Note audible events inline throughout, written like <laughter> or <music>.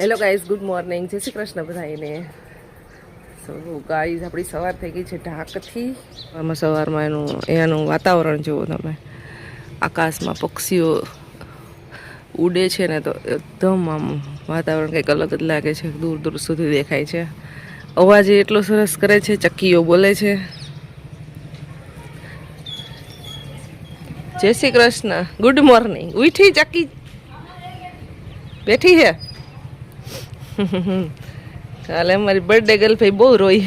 Hello guys good morning જય શ્રી કૃષ્ણ બધાને so guys આપણી સવાર થઈ ગઈ છે ઢાકથી. આમાં સવારમાં એનું એનું વાતાવરણ જુઓ તમે. આકાશમાં પક્ષીઓ ઉડે છે ને તો એકદમ આમ વાતાવરણ કંઈક અલગ જ લાગે છે. દૂર દૂર સુધી દેખાય છે. અવાજ એટલો સરસ કરે છે, ચક્કીઓ બોલે છે. જય શ્રી કૃષ્ણ. ગુડ મોર્નિંગ ઉઠી, ચક્કી. બેઠી છે કાલે મારી બર્થડે ગર્લ ભાઈ બહુ રોઈ.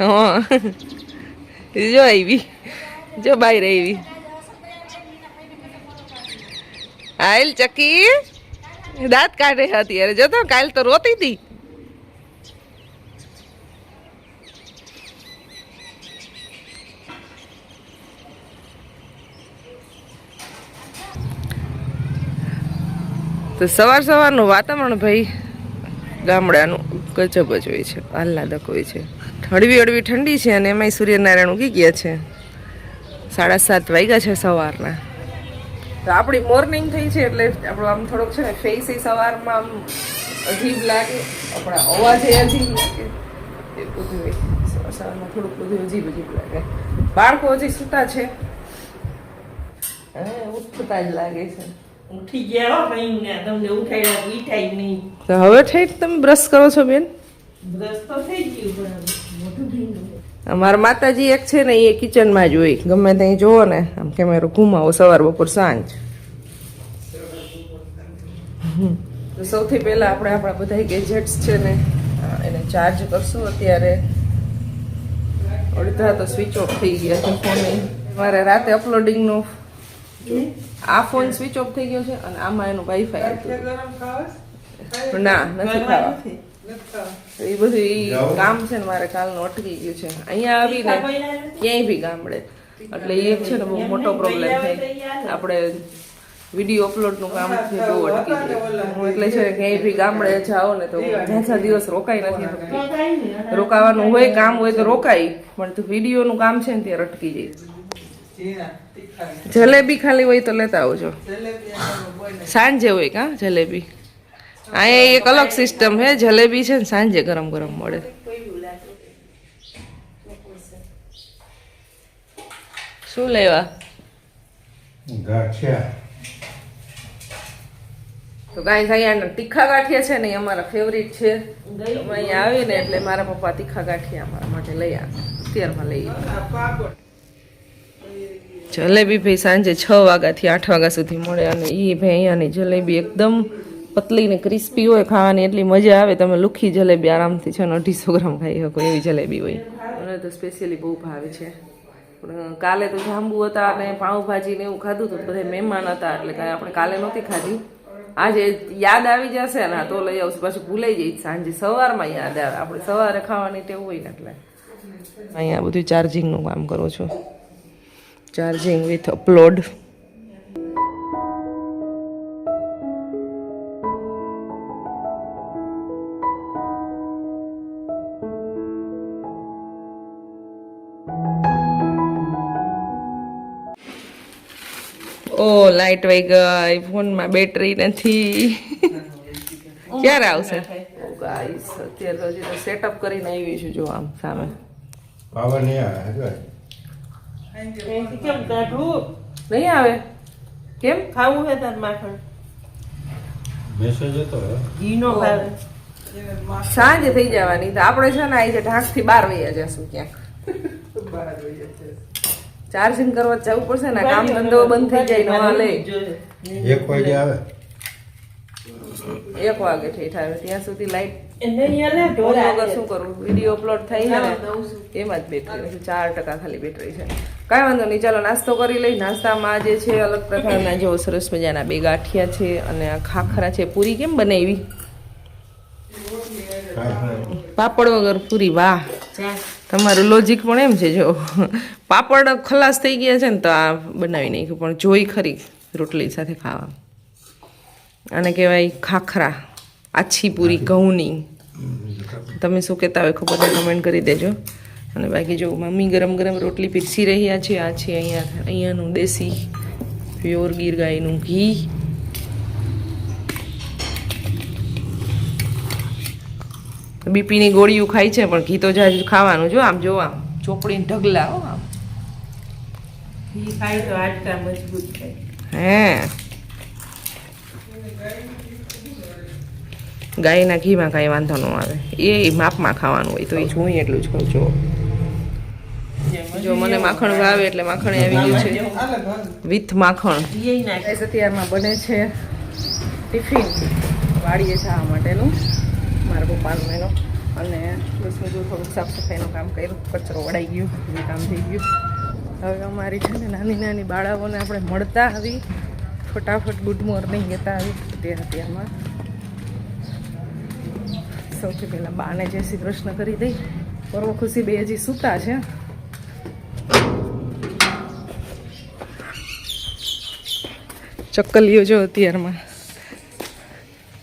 હા. જો આવી. જો બાય આવી. આયલ ચકી. દાંત કાઢે અત્યારે. જો તો કાલ તો રોતી હતી. તો સવાર સવારનું વાતાવરણ ભાઈ ગામડાનું ગજબ જ હોય છે, આહલાદક હોય છે. હળવી હળવી ઠંડી છે અને એમાંય સૂર્યનારાયણ ઉગી ગયા છે. સાડા સાત વાગ્યા છે સવારના. તો આપણી મોર્નિંગ થઈ છે એટલે આપણો આમ થોડોક છે ને ફેસ એ સવારમાં આમ અજીબ લાગે, આપણા અવાજ એ અજીબ લાગે. એ બધું સવાર સવારમાં થોડુંક બધું અજીબ અજીબ લાગે. બાળકો હજી સૂતા છે. ઉઠતા જ લાગે છે. ઉઠી ગયા ને તમને ઉઠાડ્યા ઉઠાય નહીં. તો હવે થઈ તમે બ્રશ કરો છો બેન? બ્રશ તો થઈ ગયું પણ મોટું થઈ અમારા માતાજી એક છે ને એ કિચનમાં જ હોય. ગમે ત્યાં જોવો ને આમ કેમેરો ઘુમાવો સવાર બપોર સાંજ. તો સૌથી પહેલા આપણે આપણા બધા ગેજેટ્સ છે ને એને ચાર્જ કરશું અત્યારે. અડધા તો સ્વિચ ઓફ થઈ ગયા છે ફોન મારે રાતે અપલોડિંગનો આ ફોન સ્વિચ ઓફ થઈ ગયો છે અને આમાં એનું વાઈફાઈ ના નથી ખાવા. એ બધું એ કામ છે ને મારે કાલનું અટકી ગયું છે. અહીંયા આવીને ક્યાંય બી ગામડે. એટલે એ એક છે ને બહુ મોટો પ્રોબ્લેમ થાય આપણે વીડિયો અપલોડનું કામ છે બહુ અટકી ગયું હું એટલે છે ક્યાંય બી ગામડે જાઓ ને તો ઝાઝા દિવસ રોકાઈ નથી શકતી. રોકાવાનું હોય કામ હોય તો રોકાય પણ તો વિડીયોનું કામ છે ને ત્યારે અટકી જાય. જલેબી ખાલી હોય તો લેતા આવજો. સાંજે હોય કા જલેબી? અહીંયા એક અલગ સિસ્ટમ હે જલેબી છે ને સાંજે ગરમ ગરમ મળે. શું લેવા? તો ગાય અહીંયા તીખા ગાંઠિયા છે ને અમારા ફેવરિટ છે. અહીંયા આવીને એટલે મારા પપ્પા તીખા ગાંઠિયા અમારા માટે લઈ આવે અત્યારમાં લઈ આવે જલેબી ભાઈ સાંજે છ વાગ્યાથી આઠ વાગ્યા સુધી મળે અને એ ભાઈ અહીંયાની જલેબી એકદમ પતલી ને ક્રિસ્પી હોય, ખાવાની એટલી મજા આવે, તમે લુખી જલેબી આરામથી છે ને અઢીસો ગ્રામ ખાઈ શકો એવી જલેબી હોય. મને તો સ્પેશિયલી બહુ ભાવે છે. કાલે તો જાંબુ હતા અને પાઉંભાજી ને એવું ખાધું હતું બધા મહેમાન હતા, એટલે કાંઈ આપણે કાલે નહોતી ખાધી. આજે યાદ આવી જશે ને તો લઈ આવશું. પાછું ભૂલાઈ જઈશ. સાંજે સવારમાં યાદ આવે. આપણે સવારે ખાવાની ટેવ હોય ને એટલે. અહીંયા બધું ચાર્જિંગનું કામ કરું છું. ચાર્જિંગ વિથ અપલોડ ઓ લાઈટ વહી ગઈ. ફોનમાં બેટરી નથી. <laughs> ક્યારે આવશે? અત્યારે તો હજી તો સેટઅપ કરીને આવી છું જો આમ સામે. પાવર નહીં આવે અહીંથી કેમ કાઢવું નહીં આવે કેમ ખાવું છે તાર માખણ મેસેજ હતો હે? ખાવે સાંજ થઈ જવાની. તો આપણે છે ને આજે ઢાંકથી બાર વૈયા જશું ક્યાંક ચાર્જિંગ કરવા જવું પડશે ને કામ ધંધો બંધ થઈ જાય નવા લે એક વાગે આવે એક વાગે ઠેઠ આવે ત્યાં સુધી લાઈટ શું કરવું વીડિયો અપલોડ થઈ છે એમાં જ બેટરી ચાર ટકા ખાલી બેટરી છે. કાંઈ વાંધો નહીં ચાલો નાસ્તો કરી લઈ. નાસ્તામાં જે છે અલગ પ્રકારના જેવો સરસ મજાના બે ગાંઠિયા છે અને આ ખાખરા છે. પૂરી કેમ બનાવી? પાપડ વગર પૂરી વાહ. તમારું લોજિક પણ એમ છે જો. પાપડ ખલાસ થઈ ગયા છે ને તો આ બનાવી નાખ્યું પણ જોઈ ખરી રોટલી સાથે ખાવા આને કહેવાય ખાખરા આછી પૂરી ઘઉંની. તમે શું કહેતા હોય ખબર કમેન્ટ કરી દેજો. અને બાકી જો મમ્મી ગરમ ગરમ રોટલી પીરસી રહ્યા છે આ છે અહીંયા અહીંયાનું દેશી પ્યોર ગીર ગાયનું ઘી. બીપીની ગોળીઓ ખાય છે પણ ઘી તો જાજુ ખાવાનું. જો આમ જો આમ ચોપડીને ઢગલા હો આમ. ઘી ખાય તો આટકા મજબૂત થાય. હે. ગાયના ઘીમાં કાંઈ વાંધો ન આવે. એ માપમાં ખાવાનું હોય તો એ જોઈએ એટલું જ કહું છું જો મને માખણ ભાવે એટલે માખણ આવી ગયું છે. વિથ માખણ. અત્યારમાં બને છે ટિફિન. વાળીએ જવા માટેનું, મારા પપ્પાનું એનો. અને બસ બધું થોડુંક સાફ સફાઈનું કામ કર્યું. કચરો વળાઈ ગયો એ કામ થઈ ગયું. હવે અમારી છે ને નાની નાની બાળાઓને આપણે મળતા આવી. ફટાફટ ગુડ મોર્નિંગ કહેતા આવી. તે અત્યારમાં. સૌથી પહેલાં બાને જય શ્રી કૃષ્ણ કરી દઈ. પર્વ ખુશી બે હજી સૂતા છે. ચક્કલીઓ જો અત્યારમાં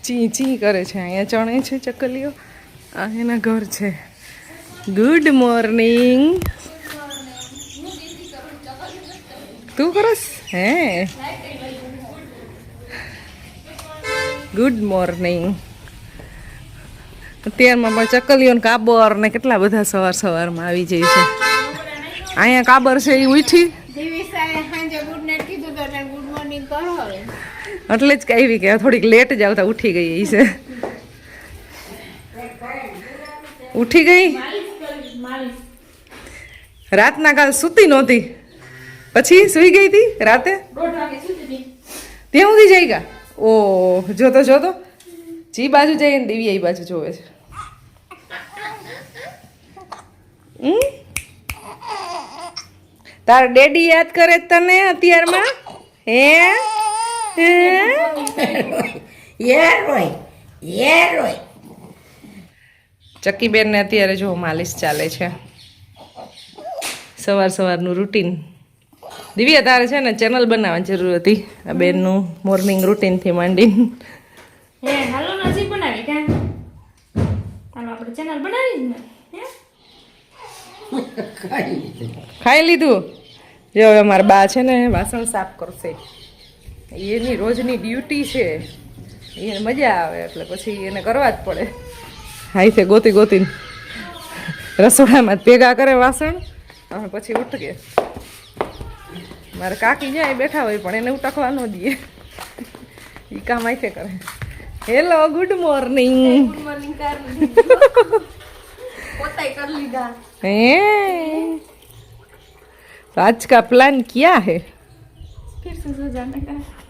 ચી ચી કરે છે, અહીંયા ચણે છે ચક્કલીઓ. આ એના ઘર છે. ગુડ મોર્નિંગ તું કરસ હે? ગુડ મોર્નિંગ અત્યારમાં પણ ચક્કલીઓ કાબર ને કેટલા બધા સવાર સવારમાં આવી જાય છે. અહીંયા કાબર છે એ ઉઠી દિવિસાએ સાંજે ગુડ નાઇટ કીધું તો એને ગુડ મોર્નિંગ કરો હવે એટલે જ કહેવી કે થોડીક લેટ જ આવતા ઉઠી ગઈ એ છે. ઉઠી ગઈ? રાતના કાલ સૂતી નહોતી. પછી સુઈ ગઈ હતી રાતે? ત્યાં સુધી જઈ ગયા ઓ જોતો જોતો જી બાજુ જઈએ ને દેવી એ બાજુ જોવે છે? તાર ડેડી યાદ કરે તને અત્યારમાં? હે? ચક્કીબેનને અત્યારે જો માલિશ ચાલે છે. સવાર સવારનું રૂટીન. દિવ્યા તારે છે ને ચેનલ બનાવવાની જરૂર હતી. આ બેનનું મોર્નિંગ રૂટીનથી માંડીને હે હાલો નસીબ બનાવી કે? હાલો આપણે ચેનલ બનાવી ને. હે? ખાઈ લીધું. જો હવે મારા બા છે ને વાસણ સાફ કરશે. એની રોજની ડ્યુટી છે એને મજા આવે એટલે પછી એને કરવા જ પડે હાઈ ગોતી ગોતીને રસોડામાં જ ભેગા કરે વાસણ અને પછી ઉઠકે મારે કાકી જાય બેઠા હોય પણ એને ઉટકવા ન દઈએ એ કામ આઈથે કરે hello good morning good morning કર લીધું પોતાય કરી લીધા हैं तो आज का प्लान क्या है फिर से सो जाने का ચાલો ને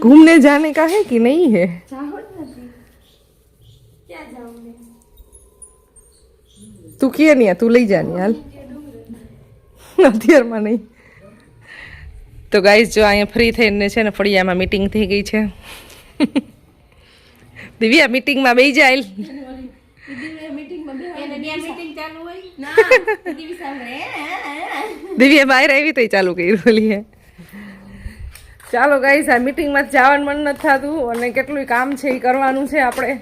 घूमने जाने का है कि नहीं है જાઓ જ નથી ક્યાં જાઉં ને તું કે નહીં તું લઈ જાની હાલ અત્યારમાં નહીં તો ગાઈસ જો અહીંયા ફ્રી થઈને છે ને ફળિયામાં મીટિંગ થઈ ગઈ છે દિવ્યા મીટિંગમાં બેસી જાય એને ત્યાં મીટિંગ ચાલુ હોય ના દીવી સાંભળે દિવ્યા બહાર આવી તો ચાલુ કર્યું બોલીએ ચાલો ગાઈસ આ મિટિંગમાં જવાનું મન નથી થતું અને કેટલું કામ છે એ કરવાનું છે આપણે.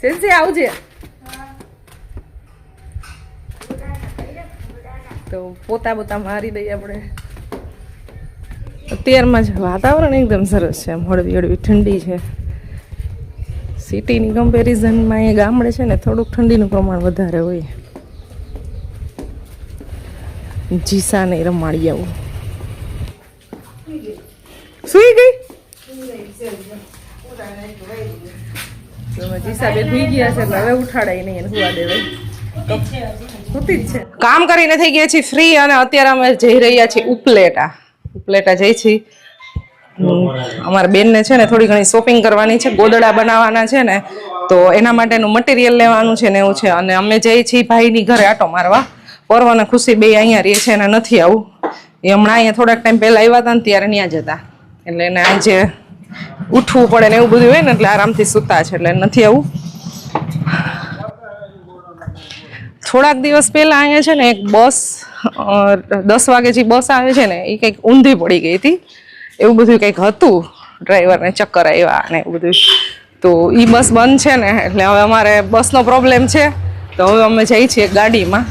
સેન્સે, આવજે. તો પોતા પોતા મારી દઈએ આપણે. અત્યારમાં જ વાતાવરણ એકદમ સરસ છે હળવી હળવી ઠંડી છે. સિટીની કમ્પેરિઝનમાં એ ગામડે છે ને, થોડુંક ઠંડીનું પ્રમાણ વધારે હોય. જીસા નહીં રમાડી આવું સુઈ ગઈ હવે ઉઠાડાય નહીં એને દેવાય. કામ કરીને થઈ ગયા છીએ ફ્રી અને અત્યારે અમે જઈ રહ્યા છીએ ઉપલેટા. ઉપલેટા જઈ છીએ. અમારા બેનને છે ને થોડી ઘણી શોપિંગ કરવાની છે, ગોદડા બનાવવાના છે ને, તો એના માટેનું મટીરિયલ લેવાનું છે ને એવું છે. અને અમે જઈ છીએ ભાઈની ઘરે આટો મારવા. પર્વ અને ખુશી બે અહીંયા રહે છે અને નથી આવું. એ હમણાં અહીંયા થોડાક ટાઈમ પહેલાં આવ્યા હતા ને ત્યારે ત્યાં જતા. એટલે એને આજે ઉઠવું પડે ને એવું બધું હોય ને, એટલે આરામથી સૂતા છે, એટલે નથી આવું. થોડાક દિવસ પહેલા અહીંયા છે ને એક બસ દસ વાગે જે બસ આવે છે ને એ કંઈક ઊંધી પડી ગઈ હતી. એવું બધું કંઈક હતું, ડ્રાઈવરને ચક્કર આવ્યા ને એવું બધું. તો એ બસ બંધ છે ને, એટલે હવે અમારે બસનો પ્રોબ્લેમ છે. તો હવે અમે જઈએ છીએ ગાડીમાં.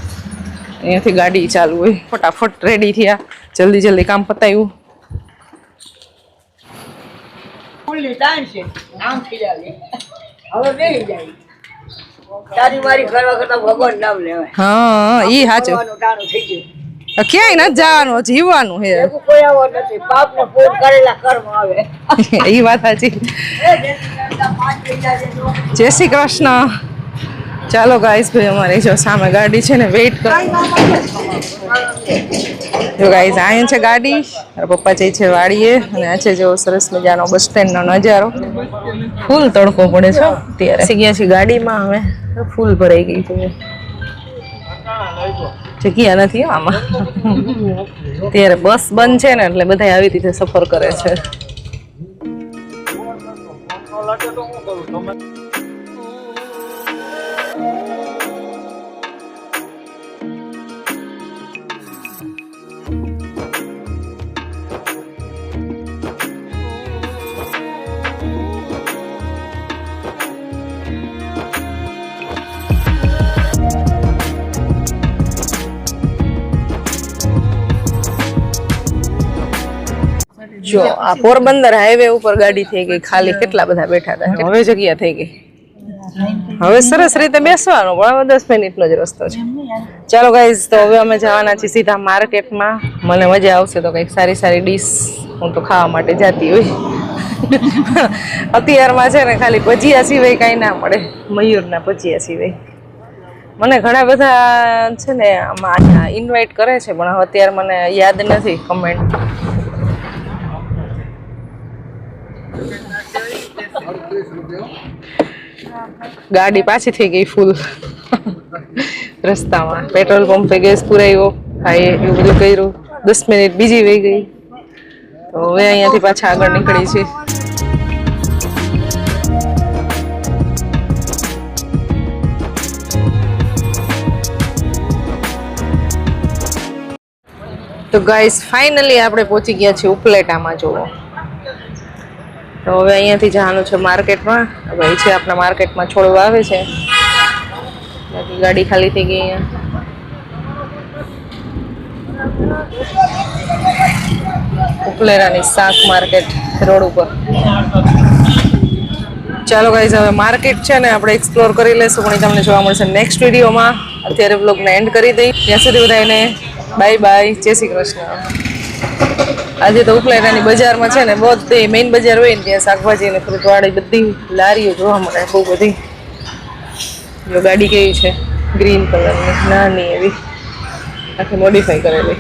અહીંયાથી ગાડી ચાલુ હોય. ફટાફટ રેડી થયા. જલ્દી જલ્દી કામ પતાવ્યું ફૂલની તાણ છે. નામ ખીજાવી હવે બેસી જાય. તારી મારી કરવા કરતા ભગવાન નામ લેવાય. હા ઈ સાચું. ભગવાનનું ટાણું થઈ ગયું. ક્યાંય નથી જવાનું જીવવાનું હે કોઈ આવો નથી. પાપ ને પૂર કરેલા કર્મ આવે. <laughs> ઈ વાત સાચી. જય શ્રી કૃષ્ણ. ચાલો ગાઈસ ભાઈ, અમારી જો સામે ગાડી છે ને વેઇટ કરો. જો ગાઈસ અહીંયા છે ગાડી પપ્પા જઈ છે વાડીએ અને આ છે જો સરસ મજાનો બસ સ્ટેન્ડનો નજારો. ફૂલ તડકો પડે છે ત્યારે ગયા છીએ ગાડીમાં હવે ફૂલ ભરાઈ ગઈ છે. જગ્યા નથી આમાં. અત્યારે બસ બંધ છે ને, એટલે બધા આવી રીતે સફર કરે છે. જો આ પોરબંદર હાઈવે ઉપર ગાડી થઈ ગઈ ખાલી કેટલા બધા બેઠા હતા? હવે જગ્યા થઈ ગઈ. હવે સરસ રીતે બેસવાનો પણ દસ મિનિટનો જ રસ્તો છે. ચાલો ગાઈઝ તો હવે અમે જવાના છીએ સીધા માર્કેટમાં. મને મજા આવશે તો કંઈક સારી સારી ડીશ હું તો ખાવા માટે જતી હોય. અત્યારમાં છે ને ખાલી ભજીયા સિવાય કાંઈ ના મળે. મયુરના ભજીયા સિવાય. મને ઘણા બધા છે ને આમાં ઇન્વાઇટ કરે છે પણ અત્યારે મને યાદ નથી કમેન્ટ ગાડી પાછી થઈ ગઈ ફૂલ રસ્તામાં પેટ્રોલ પંપે ગેસ પુરાયો. ભાઈએ એવું બધું કર્યું. દસ મિનિટ બીજી વહી ગઈ. તો હવે અહીંયાથી પાછા આગળ નીકળી છે. તો ગાઈસ ફાઇનલી આપણે પહોંચી ગયા છીએ ઉપલેટામાં જોવો તો હવે અહીંયાથી જવાનું છે માર્કેટમાં. ભાઈ છે આપણા માર્કેટમાં છોડવા આવે છે. બાકી ગાડી ખાલી થઈ ગઈ અહીંયા. ઉપલેરાની શાક માર્કેટ રોડ ઉપર. ચાલો ગાઈઝ હવે માર્કેટ છે ને આપણે એક્સપ્લોર કરી લઈશું. પણ તમને જોવા મળશે નેક્સ્ટ વિડીયોમાં. અત્યારે બ્લોગને એન્ડ કરી દઈ. ત્યાં સુધી બધાને બાય બાય જય શ્રી કૃષ્ણ. આજે તો ઉપલેટાની બજારમાં છે ને બધી મેઇન બજાર હોય ને ત્યાં શાકભાજી અને ફ્રૂટ વાળી બધી લારીઓ જોવા મળે, બહુ બધી. જો ગાડી કેવી છે? ગ્રીન કલરની નાની એવી. આખી મોડિફાઈ કરેલી.